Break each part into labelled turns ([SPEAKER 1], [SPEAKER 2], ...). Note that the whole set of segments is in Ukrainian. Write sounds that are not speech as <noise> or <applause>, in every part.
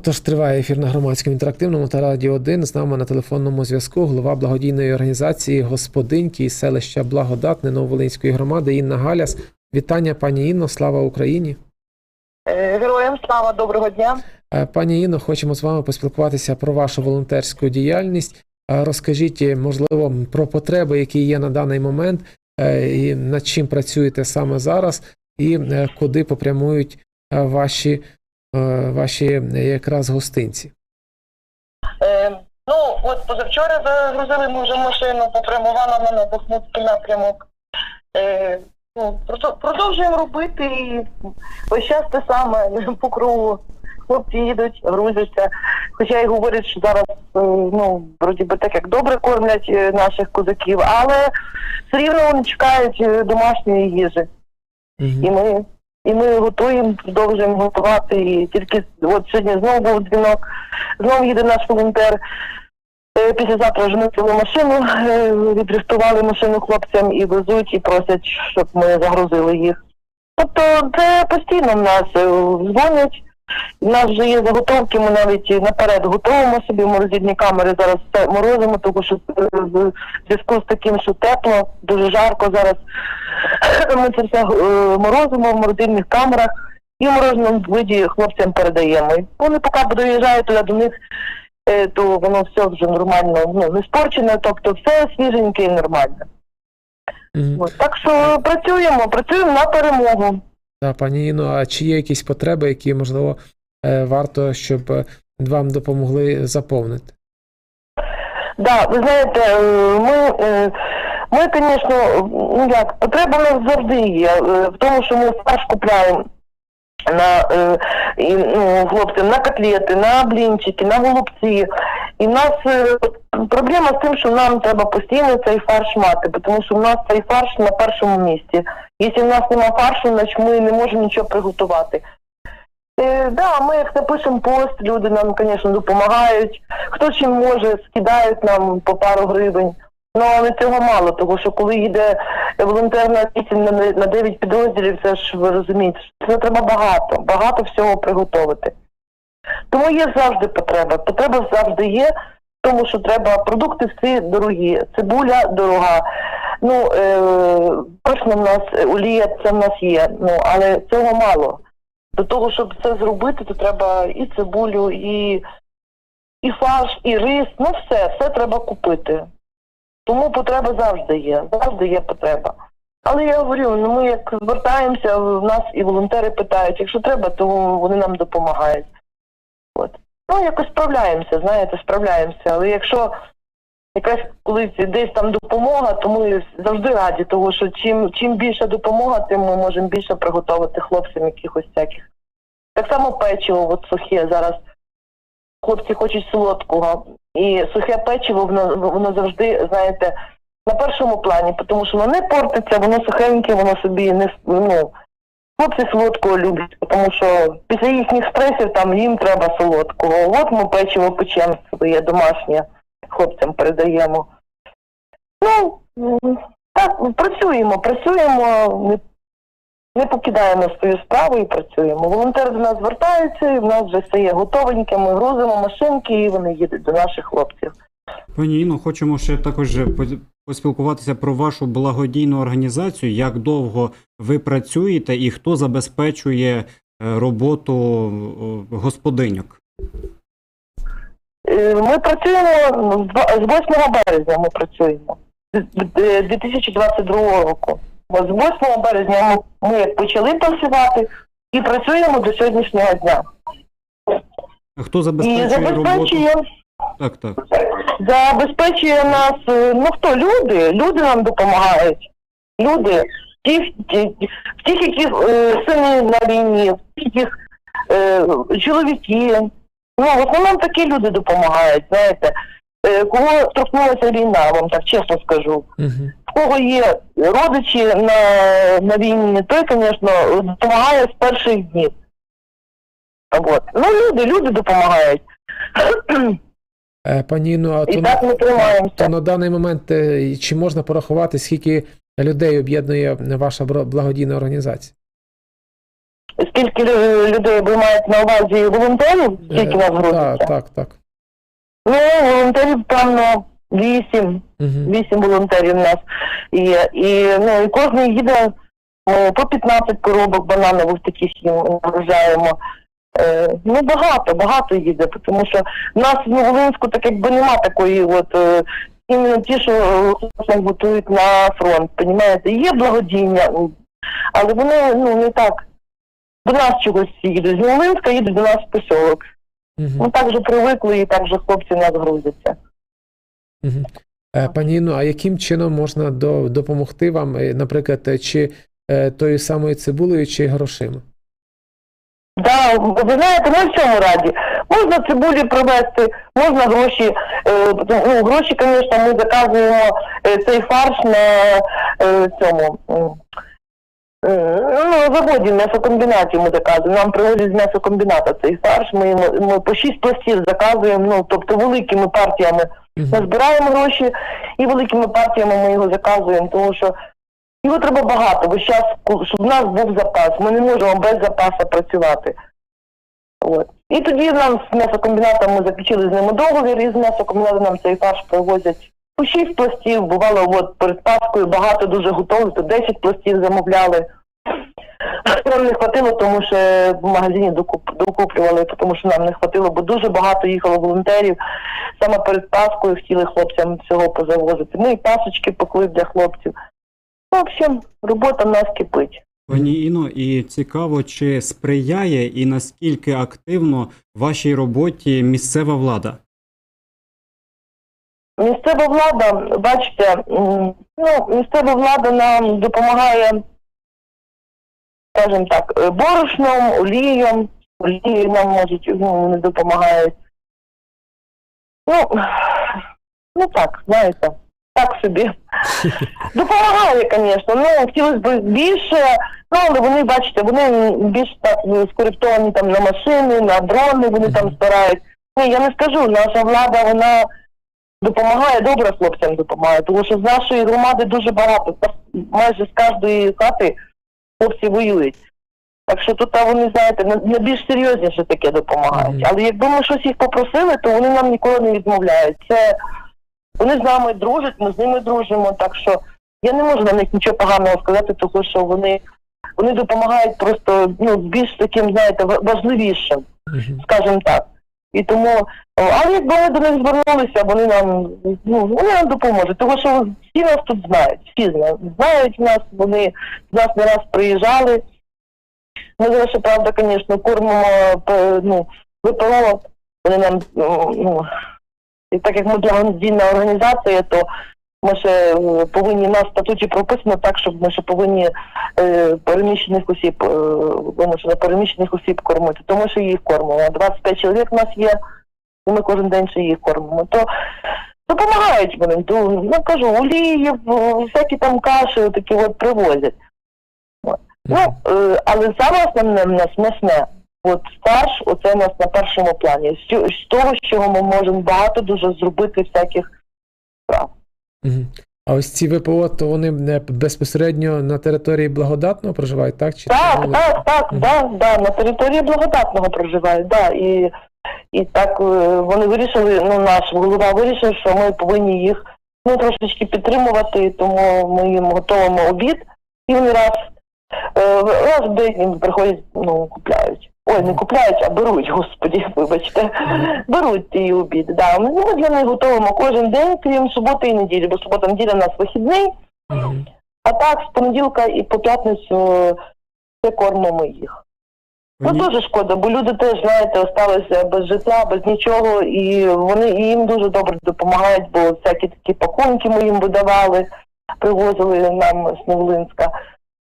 [SPEAKER 1] Отож, триває ефір на громадському інтерактивному та радіо 1. З нами на телефонному зв'язку голова благодійної організації Господинки із селища Благодатне Нововолинської громади Інна Галяс. Вітання, пані Інно, слава Україні!
[SPEAKER 2] Е, Героям слава, доброго дня.
[SPEAKER 1] Е, Пані Інно, хочемо з вами поспілкуватися про вашу волонтерську діяльність. Е, Розкажіть, можливо, про потреби, які є на даний момент, і над чим працюєте саме зараз, і куди попрямують ваші, ваші е, якраз гостинці.
[SPEAKER 2] Е, ну, от позавчора загрузили ми вже машину, попрямувала на Бахмутський напрямок. Е, ну, продовжуємо робити і весь час те саме <laughs> по кругу. Хлопці їдуть, грузяться. Хоча й говорять, що зараз е, ну, вроді би так як добре кормлять е, наших козаків, але все рівно вони чекають е, домашньої їжі.
[SPEAKER 1] Мгм.
[SPEAKER 2] І ми, і ми готуємо, продовжуємо готувати. І тільки от сьогодні знову був дзвінок, знову їде наш волонтер. Після Післязавтра вже цілу машину е, відрихтували машину хлопцям і везуть, і просять, щоб ми загрузили їх. Тобто це постійно в нас е, дзвонять. У нас вже є заготовки, ми навіть наперед готуємо собі морозильні камери. Зараз все морозимо, тому що е, в зв'язку з таким, що тепло, дуже жарко зараз. <coughs> Ми це все е, морозимо в морозильних камерах і в мороженому виді хлопцям передаємо. І вони поки доїжджають туди до них, е, то воно все вже нормально, ну не спорчене, тобто все свіженьке і нормально.
[SPEAKER 1] Мгм.
[SPEAKER 2] От. Так що працюємо, працюємо на перемогу.
[SPEAKER 1] Да, пані Інно, а чи є якісь потреби, які, можливо, е, варто, щоб е, вам допомогли заповнити?
[SPEAKER 2] Да, ви знаєте, е, ми, ми, звісно, ну як, потреба в нас завжди є в тому, що ми фарш купляємо на ну, хлопцям на котлети, на блінчики, на голубці. І в нас е, проблема з тим, що нам треба постійно цей фарш мати, тому що в нас цей фарш на першому місці. Якщо в нас немає фаршу, значить ми не можемо нічого приготувати. Е, да, ми як напишемо пост, люди нам, звісно, допомагають. Хто чим може, скидають нам по пару гривень. Ну, але цього мало, тому що коли йде волонтер на 8, на, на 9 підрозділів, це ж ви розумієте, це треба багато, багато всього приготувати. Тому є завжди потреба. Потреба завжди є, тому що треба продукти всі дорогі, цибуля дорога. Ну, е, точно в нас е, олія це в нас є, ну, але цього мало. До того, щоб це зробити, то треба і цибулю, і, і фарш, і рис, ну все, все треба купити. Тому потреба завжди є, завжди є потреба. Але я говорю, ну ми як звертаємося, в нас і волонтери питають, якщо треба, то вони нам допомагають. От. Ну, якось справляємося, знаєте, справляємося. Але якщо якась колись десь там допомога, то ми завжди раді, тому що чим, чим більше допомога, тим ми можемо більше приготувати хлопцям якихось всяких. Так само печиво, от сухе зараз. Хлопці хочуть солодкого. І сухе печиво, воно, воно завжди, знаєте, на першому плані, тому що воно не портиться, воно сухеньке, воно собі не ну, хлопці солодкого люблять, тому що після їхніх стресів там їм треба солодкого. От ми печиво печемо своє домашнє, хлопцям передаємо. Ну, так, працюємо, працюємо, не, не покидаємо свою справу і працюємо. Волонтери до нас звертаються, і в нас вже все є готовеньке, ми грузимо машинки і вони їдуть до наших хлопців.
[SPEAKER 3] Пані Інно, хочемо ще також поспілкуватися про вашу благодійну організацію. Як довго ви працюєте і хто забезпечує е, роботу господиньок?
[SPEAKER 2] Е, Ми працюємо з 8 березня. Ми працюємо з- е, 2022 року. З 8 березня ми, як почали працювати і працюємо до сьогоднішнього дня.
[SPEAKER 3] А Хто
[SPEAKER 2] І
[SPEAKER 3] забезпечує роботу?
[SPEAKER 2] забезпечує,
[SPEAKER 3] Так, так.
[SPEAKER 2] Забезпечує нас е, ну хто люди? Люди нам допомагають. Люди, ті, ті, тих, яких е, сини на війні, тих, е, чоловіки. Ну, в основному такі люди допомагають, знаєте. Е, кого торкнулася війна, вам так чесно скажу.
[SPEAKER 1] Угу.
[SPEAKER 2] В кого є родичі на, на війні, той, звісно, допомагає з перших днів. От. Ну, люди, люди допомагають.
[SPEAKER 1] Е, Пані Інно, а то,
[SPEAKER 2] так ми
[SPEAKER 1] то на даний момент е, чи можна порахувати, скільки людей об'єднує ваша благодійна організація?
[SPEAKER 2] скільки людей ви маєте на увазі волонтерів, скільки
[SPEAKER 1] Е,
[SPEAKER 2] грузиться?
[SPEAKER 1] Так, так, так.
[SPEAKER 2] Ну, волонтерів там ну, вісім,
[SPEAKER 1] Угу.
[SPEAKER 2] вісім волонтерів у нас є. І, ну, і кожен їде ну, по 15 коробок бананових таких їм врожаємо. Е, ну, багато, багато їде, тому що в нас в Волинську так якби нема такої от е, іменно ті, що е, готують на фронт, понімаєте? Є благодіння, ну, але вони ну не так. До нас чогось їдуть. З Волинська їдуть до нас в посілок.
[SPEAKER 1] Угу.
[SPEAKER 2] Ну так же привикли і так же хлопці нас грузяться.
[SPEAKER 1] Угу. Пані Інно, а яким чином можна до, допомогти вам, наприклад, чи тою самою цибулею, чи грошима?
[SPEAKER 2] Да, ви знаєте, ми в цьому раді. Можна цибулі привезти, можна гроші. Е, ну, гроші, звісно, ми заказуємо е, цей фарш на е, цьому. е, Ну, заводі, в м'ясокомбінаті ми заказуємо. Нам привозять з м'ясокомбіната цей фарш. Ми, йому- ми по шість пластів заказуємо, ну, тобто великими партіями
[SPEAKER 1] Угу.
[SPEAKER 2] ми збираємо гроші і великими партіями ми його заказуємо, тому що його треба багато, бо зараз, щоб в нас був запас, ми не можемо без запасу працювати. От. І тоді нам з м'ясокомбінатом ми заключили з ними договір, і з м'ясокомбінатом нам цей фарш привозять по 6 пластів, бувало от перед Паскою багато дуже готові, то 10 пластів замовляли. Нам не хватило, тому що в магазині докуп, докуплювали, тому що нам не хватило, бо дуже багато їхало волонтерів. Саме перед Паскою хотіли хлопцям всього позавозити. Ми і пасочки пекли для хлопців. Ну, В общем, робота в нас кипить.
[SPEAKER 3] Пані Іно, і цікаво, чи сприяє і наскільки активно вашій роботі місцева влада?
[SPEAKER 2] Місцева влада, бачите, ну, місцева влада нам допомагає, скажімо так, борошном, олієм, олією нам можуть, ну, вони допомагають. Ну, ну так, знаєте, так собі. Допомагає, звісно. Ну, хотілося б більше, ну, але вони, бачите, вони більш так скориптовані там на машини, на дрони, вони там збирають. Ні, я не скажу, наша влада, вона допомагає, добре хлопцям допомагає, тому що з нашої громади дуже багато, майже з кожної хати хлопці воюють. Так що тут вони, знаєте, на- на більш серйозніше таке допомагають. Але якби ми щось їх попросили, то вони нам ніколи не відмовляють. Це вони з нами дружать, ми з ними дружимо. Так що я не можу на них нічого поганого сказати, тому що вони, вони допомагають просто ну, більш таким, знаєте, ва- важливішим скажімо так. І тому, але якби ми до них звернулися, вони нам ну вони нам допоможуть, тому що всі нас тут знають, всі знають, знають нас, вони з нас не раз приїжджали. Ми зараз, правда, звісно, кормимо ну, ВПО, вони нам, ну, ну, і так як ми благодійна організація, то ми ще е, повинні в статуті прописано так, щоб ми ще повинні е, переміщених осіб, е, вимушено переміщених осіб кормити, тому що їх кормимо. 25 чоловік у нас є, і ми кожен день ще їх кормимо. То допомагають вони, то, ну кажу, олії, всякі там каші такі от привозять. Ну, е, але саме основне в нас м'ясне. От старш, оце у нас на першому плані. З того, з чого ми можемо багато дуже зробити всяких справ.
[SPEAKER 1] Угу. А ось ці ВПО, то вони не безпосередньо на території благодатного проживають, так? Чи
[SPEAKER 2] Так,
[SPEAKER 1] це
[SPEAKER 2] так, так,
[SPEAKER 1] Мгм.
[SPEAKER 2] да, да, на території благодатного проживають, да, і, і так е, вони вирішили, ну наш голова вирішив, що ми повинні їх ну, трошечки підтримувати, тому ми їм готуємо обід, і вони раз, е, раз в день їм приходять, ну, купляють. Ой, не купляють, а беруть, господі, <laughs> вибачте. Беруть ті обід. Да. Ми ми для них готуємо кожен день, крім суботи і неділі, бо субота неділя у нас вихідний. А так, з понеділка і по п'ятницю це кормимо їх. Ну дуже шкода, бо люди теж, знаєте, осталися без житла, без нічого, і вони і їм дуже добре допомагають, бо всякі такі пакунки ми їм видавали, привозили нам з Новолинська.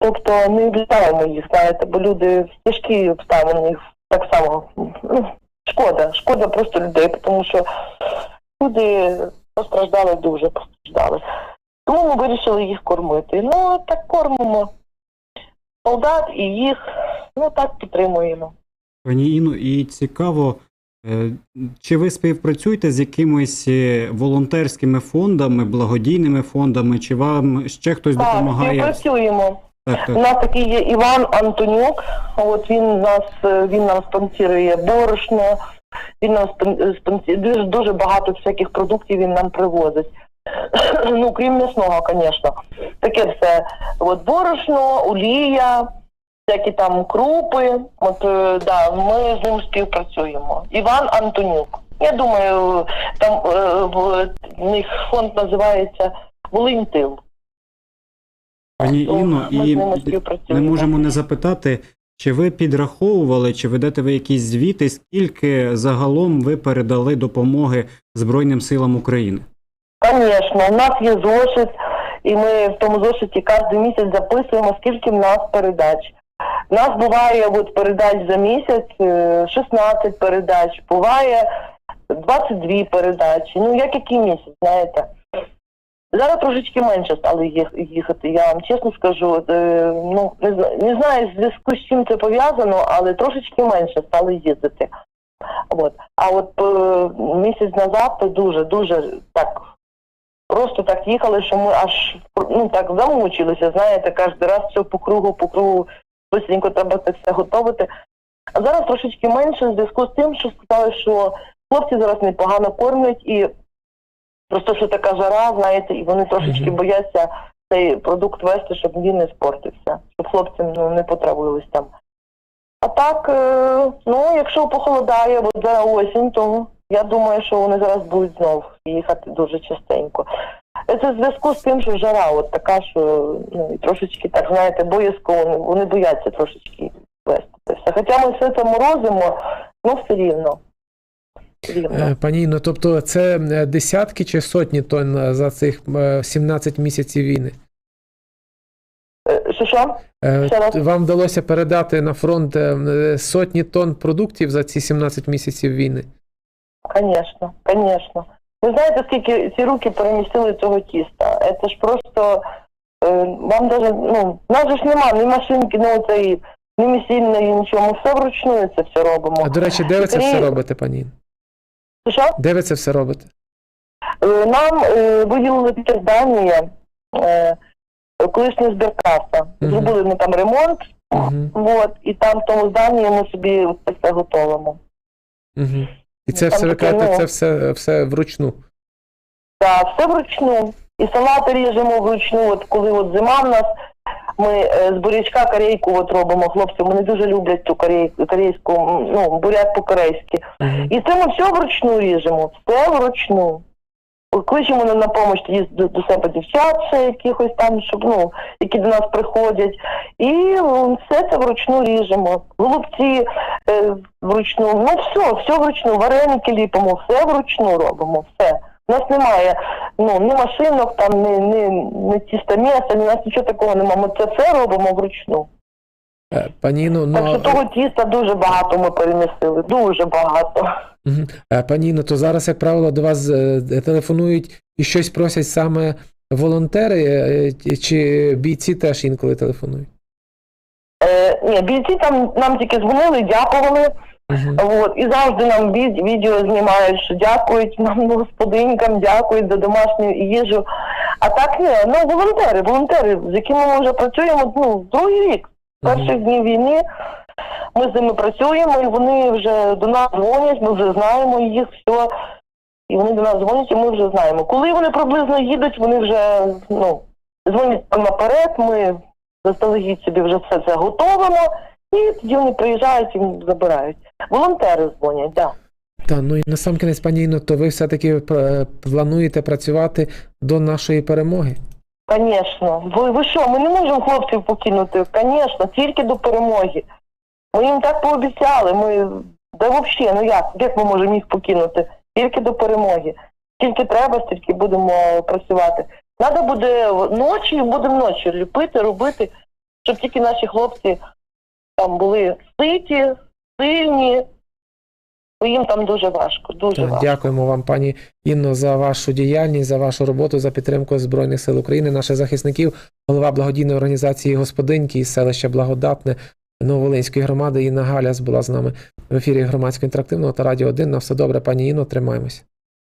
[SPEAKER 2] Тобто не відлітаємо їх, знаєте, бо люди в тяжкі обставини їх так само. Ну, шкода, шкода просто людей, тому що люди постраждали дуже постраждали. Тому ми вирішили їх кормити. Ну, так кормимо солдат і їх, ну так підтримуємо.
[SPEAKER 3] Пані Іно, і цікаво, е, чи ви співпрацюєте з якимись е, волонтерськими фондами, благодійними фондами, чи вам ще хтось
[SPEAKER 2] Так,
[SPEAKER 3] допомагає?
[SPEAKER 2] співпрацюємо. У нас такий є Іван Антонюк. От він нас е, він нам спонсорує борошно. Він нам спон- спонсорує дуже дуже багато всяких продуктів він нам привозить. <coughs> ну, крім м'ясного, звісно. Таке все. От борошно, олія, всякі там крупи. От е, да, ми з ним співпрацюємо. Іван Антонюк. Я думаю, там е, в них фонд називається Волинтил.
[SPEAKER 3] Пані Інно, і ми можемо не запитати, чи ви підраховували, чи ведете ви якісь звіти, скільки загалом ви передали допомоги Збройним силам України?
[SPEAKER 2] Звісно, у нас є зошит, і ми в тому зошиті кожен місяць записуємо, скільки в нас передач. У нас буває от, передач за місяць е, 16 передач, буває 22 передачі. Ну, як який місяць, знаєте. Зараз трошечки менше стали їхати, я вам чесно скажу. Е, ну, не, знаю, в зв'язку з чим це пов'язано, але трошечки менше стали їздити. От. А от е, місяць назад дуже, дуже так просто так їхали, що ми аж ну так замучилися, знаєте, кожен раз все по кругу, по кругу, швидко треба це все готувати. А зараз трошечки менше в зв'язку з тим, що сказали, що хлопці зараз непогано кормлять і просто що така жара, знаєте, і вони трошечки бояться цей продукт вести, щоб він не спортився, щоб хлопцям ну, не потравились там. А так, е, ну, якщо похолодає, бо зараз осінь, то я думаю, що вони зараз будуть знов їхати дуже частенько. Це в зв'язку з тим, що жара от така, що ну, і трошечки так, знаєте, боязко, вони, вони бояться трошечки вести. Хоча ми все це морозимо, ну все рівно.
[SPEAKER 1] Е, Пані Інно, тобто це е, десятки чи сотні тонн е, за цих е, 17 місяців війни?
[SPEAKER 2] Що що?
[SPEAKER 1] Вам вдалося передати на фронт сотні тонн продуктів за ці 17 місяців війни?
[SPEAKER 2] Звісно, звісно. Ви знаєте, скільки ці руки перемістили цього тіста? Це ж просто вам даже, ну, в нас же ж нема ні машинки, ні оцеї, ні місільної, нічого. Ми все вручну це все робимо.
[SPEAKER 1] А до речі, де ви це все робите, пані?
[SPEAKER 2] Що?
[SPEAKER 1] Де ви це все робите?
[SPEAKER 2] Е, Нам е, виділили таке здання, е, колишня збіркаса.
[SPEAKER 1] Мгм.
[SPEAKER 2] Зробили ми там ремонт,
[SPEAKER 1] Угу,
[SPEAKER 2] от, і там в тому зданні ми собі це все готовимо.
[SPEAKER 1] угу. І це
[SPEAKER 2] Там
[SPEAKER 1] все ви
[SPEAKER 2] таке,
[SPEAKER 1] кажете,
[SPEAKER 2] ну,
[SPEAKER 1] це все, все вручну.
[SPEAKER 2] Так, все вручну. І салати ріжемо вручну. От коли от зима в нас, ми е, з бурячка корейку от робимо. Хлопці, вони дуже люблять цю корейку, корейську, ну, буряк по-корейськи. І це ми все вручну ріжемо, все вручну. Кличемо на, помощь тоді до, до себе дівчат ще якихось там, щоб, ну, які до нас приходять. І все це вручну ріжемо. Голубці е, вручну, ну все, все вручну, вареники ліпимо, все вручну робимо, все. У нас немає ну, ні машинок, там, ні, ні, ні тістомеса, ні у нас нічого такого немає. Ми це все робимо вручну.
[SPEAKER 1] Е, Пані Інно, ну,
[SPEAKER 2] Так що того тіста дуже багато ми перемістили, дуже багато.
[SPEAKER 1] Мгм. Е, Пані Інно, то зараз, як правило, до вас е, телефонують і щось просять саме волонтери, е, чи бійці теж інколи телефонують?
[SPEAKER 2] Е, ні, бійці там нам тільки дзвонили, дякували.
[SPEAKER 1] Мгм.
[SPEAKER 2] От, і завжди нам від, відео знімають, що дякують нам господинькам, дякують за домашню їжу. А так ні, ну волонтери, волонтери, з якими ми вже працюємо ну, другий рік. З перших днів війни ми з ними працюємо, і вони вже до нас дзвонять, ми вже знаємо їх, все. І вони до нас дзвонять, і ми вже знаємо. Коли вони приблизно їдуть, вони вже ну, дзвонять наперед, ми заздалегідь собі вже все це готовимо, і тоді вони приїжджають і забирають. Волонтери дзвонять, так.
[SPEAKER 1] Та, ну і на сам кінець, пані Інно, то ви все-таки плануєте працювати до нашої перемоги?
[SPEAKER 2] Звісно. Ви, ви що, ми не можемо хлопців покинути? Звісно, тільки до перемоги. Ми їм так пообіцяли. Ми да взагалі, ну як? Як ми можемо їх покинути? Тільки до перемоги. Скільки треба, стільки будемо працювати. Треба буде ночі, будемо ночі ліпити, робити, щоб тільки наші хлопці там були ситі, сильні. Їм там дуже важко, дуже важко.
[SPEAKER 1] дякуємо вам, пані Інно, за вашу діяльність, за вашу роботу, за підтримку Збройних сил України, наших захисників, голова благодійної організації Господинки із селища Благодатне Нововолинської громади Інна Галяс була з нами в ефірі громадського інтерактивного та радіо 1. На все добре, пані Інно, тримаємось.